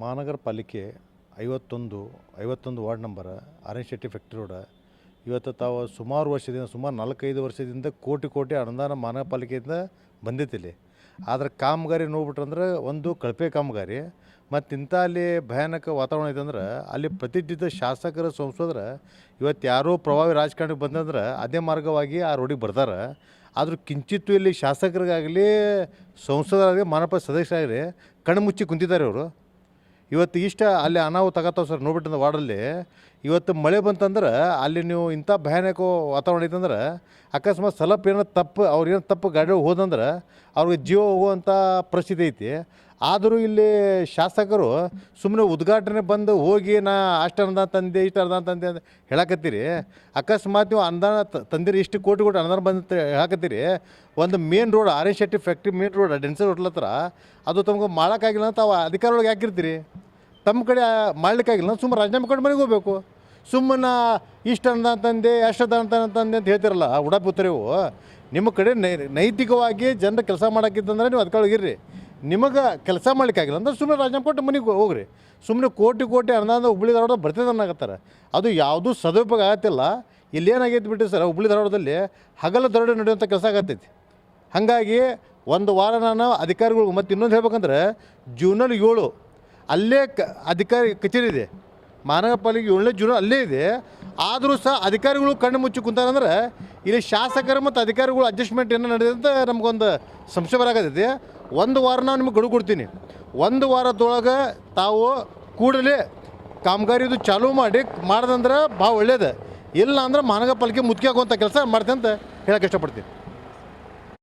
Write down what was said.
ಮಹಾನಗರ ಪಾಲಿಕೆ ಐವತ್ತೊಂದು ಐವತ್ತೊಂದು ward number R Shetty factory road. ಇವತ್ತು ತಾವು ಸುಮಾರು ವರ್ಷದಿಂದ, ಸುಮಾರು ನಾಲ್ಕೈದು ವರ್ಷದಿಂದ ಕೋಟಿ ಕೋಟಿ ಅನುದಾನ ಮಹಾನಗರ ಪಾಲಿಕೆಯಿಂದ ಬಂದಿತ್ತಿಲ್ಲಿ ಆದರೆ ಕಾಮಗಾರಿ ನೋಡ್ಬಿಟ್ರಂದ್ರೆ ಒಂದು ಕಳಪೆ ಕಾಮಗಾರಿ. ಮತ್ತು ಇಂಥ ಅಲ್ಲಿ ಭಯಾನಕ ವಾತಾವರಣ ಐತಂದ್ರೆ ಅಲ್ಲಿ ಪ್ರತಿಷ್ಠಿತ ಶಾಸಕರ ಸಂಸದರ ಇವತ್ತು ಯಾರೋ ಪ್ರಭಾವಿ ರಾಜಕಾರಣಕ್ಕೆ ಬಂದಂದ್ರೆ ಅದೇ ಮಾರ್ಗವಾಗಿ ಆ ರೋಡಿಗೆ ಬರ್ತಾರೆ ಆದರೂ ಕಿಂಚಿತ್ತು ಇಲ್ಲಿ ಶಾಸಕರಿಗಾಗಲಿ ಸಂಸದರಾಗಲಿ ಮಾನಪ ಸದಸ್ಯರಾಗಲಿ ಕಣ್ಣು ಮುಚ್ಚಿ ಕುಂತಿದ್ದಾರೆ ಅವರು ಇವತ್ತು ಇಷ್ಟ ಅಲ್ಲಿ ಅನಾಹುತ ತಗತ್ತಾವ ಸರ್ ನೋಡ್ಬಿಟ್ಟಿಂದ ವಾರ್ಡಲ್ಲಿ. ಇವತ್ತು ಮಳೆ ಬಂತಂದ್ರೆ ಅಲ್ಲಿ ನೀವು ಇಂಥ ಭಯಾನಕ ವಾತಾವರಣ ಐತಂದ್ರೆ ಅಕಸ್ಮಾತ್ ಸ್ವಲ್ಪ ಏನೋ ತಪ್ಪು ಅವ್ರೇನು ತಪ್ಪು ಗಾಡಿ ಹೋದಂದ್ರೆ ಅವ್ರಿಗೆ ಜೀವ ಹೋಗುವಂಥ ಪರಿಸ್ಥಿತಿ ಐತಿ. ಆದರೂ ಇಲ್ಲಿ ಶಾಸಕರು ಸುಮ್ಮನೆ ಉದ್ಘಾಟನೆ ಬಂದು ಹೋಗಿ ನಾ ಅಷ್ಟು ಅನುದಾನ ತಂದೆ ಇಷ್ಟು ಅನುದಾನ ತಂದೆ ಅಂತ ಹೇಳಕತ್ತೀರಿ. ಅಕಸ್ಮಾತ್ ನೀವು ಅನುದಾನ ತಂದಿರಿ, ಇಷ್ಟು ಕೋಟಿ ಕೋಟಿ ಅನುದಾನ ಬಂದ ಹೇಳಕತ್ತೀರಿ. ಒಂದು main road R N Shetty factory main road, denser hotel ಹತ್ರ, ಅದು ತಮಗೆ ಮಾಡೋಕ್ಕಾಗಿಲ್ಲ ಅಂತ ತಾವು ಅಧಿಕಾರೊಳಗೆ ಹಾಕಿರ್ತೀರಿ ತಮ್ಮ ಕಡೆ ಮಾಡ್ಲಿಕ್ಕಾಗಿಲ್ಲ ಸುಮ್ಮನೆ ರಾಜೀನಾಮೆ ಕೊಟ್ಟು ಮನೆಗೆ ಹೋಗ್ಬೇಕು. ಸುಮ್ಮನೆ ಇಷ್ಟು ಅಂತ ತಂದೆ ಎಷ್ಟು ಅಂತ ಅಂತಂದೆ ಅಂತ ಹೇಳ್ತಿರಲ್ಲ ಉಡಾಪುತ್ತರಿವು ನಿಮ್ಮ ಕಡೆ ನೈ, ನೈತಿಕವಾಗಿ ಜನರು ಕೆಲಸ ಮಾಡೋಕ್ಕಿತ್ತಂದ್ರೆ ನೀವು ಅದಕ್ಕೊಳಗಿರ್ರಿ ನಿಮಗೆ ಕೆಲಸ ಮಾಡ್ಲಿಕ್ಕಾಗಿಲ್ಲ ಅಂದ್ರೆ ಸುಮ್ಮನೆ ರಾಜೀನಾಮೆ ಕೊಟ್ಟು ಮನೆಗೆ ಹೋಗ್ರಿ. ಸುಮ್ಮನೆ ಕೋಟಿ ಕೋಟಿ ಅನುದಾನ ಹುಬ್ಳಿ ಧಾರವಾಡ ಬರ್ತದೆ ಅನ್ನಕತ್ತಾರೆ. ಅದು ಯಾವುದೂ ಸದುಪಯೋಗ ಆಗತ್ತಿಲ್ಲ. ಇಲ್ಲಿ ಏನಾಗೈತೆ ಬಿಟ್ಟು ಸರ್, ಹುಬ್ಳಿ ಧಾರವಾಡದಲ್ಲಿ ಹಗಲು ದರೋಡೆ ನಡೆಯುವಂಥ ಕೆಲಸ ಆಗತ್ತೈತಿ. ಹಾಗಾಗಿ ಒಂದು ವಾರ ನಾನು ಅಧಿಕಾರಿಗಳು ಮತ್ತು ಇನ್ನೊಂದು ಹೇಳ್ಬೇಕಂದ್ರೆ ಜೂನಲ್ಲಿ ಏಳು ಅಲ್ಲೇ ಕ ಅಧಿಕಾರಿ ಕಚೇರಿ ಇದೆ. ಮಹಾನಗರ ಪಾಲಿಕೆ ಏಳನೇ ಜೂನ್ ಅಲ್ಲೇ ಇದೆ. ಆದರೂ ಸಹ ಅಧಿಕಾರಿಗಳು ಕಣ್ಣು ಮುಚ್ಚಿ ಕುಂತಾರಂದ್ರೆ ಇಲ್ಲಿ ಶಾಸಕರು ಮತ್ತು ಅಧಿಕಾರಿಗಳು ಅಡ್ಜಸ್ಟ್ಮೆಂಟ್ ಏನೋ ನಡೆದಿದೆ ಅಂತ ನಮಗೊಂದು ಸಂಶಯ ಬರಾಕತ್ತೈತಿ ಒಂದು ವಾರ ನಾನು ನಿಮಗೆ ಗಡುವು ಕೊಡ್ತೀನಿ. ಒಂದು ವಾರದೊಳಗೆ ತಾವು ಕೂಡಲೇ ಕಾಮಗಾರಿದು ಚಾಲೂ ಮಾಡಿ ಮಾಡ್ದಂದ್ರೆ ಭಾಳ ಒಳ್ಳೇದು. ಇಲ್ಲ ಅಂದ್ರೆ ಮಹಾನಗರ ಪಾಲಿಕೆ ಮುತ್ಕೆ ಹಾಕುವಂಥ ಕೆಲಸ ಮಾಡ್ತೀನಿ ಅಂತ ಹೇಳಕ್ಕೆ ಇಷ್ಟಪಡ್ತೀನಿ.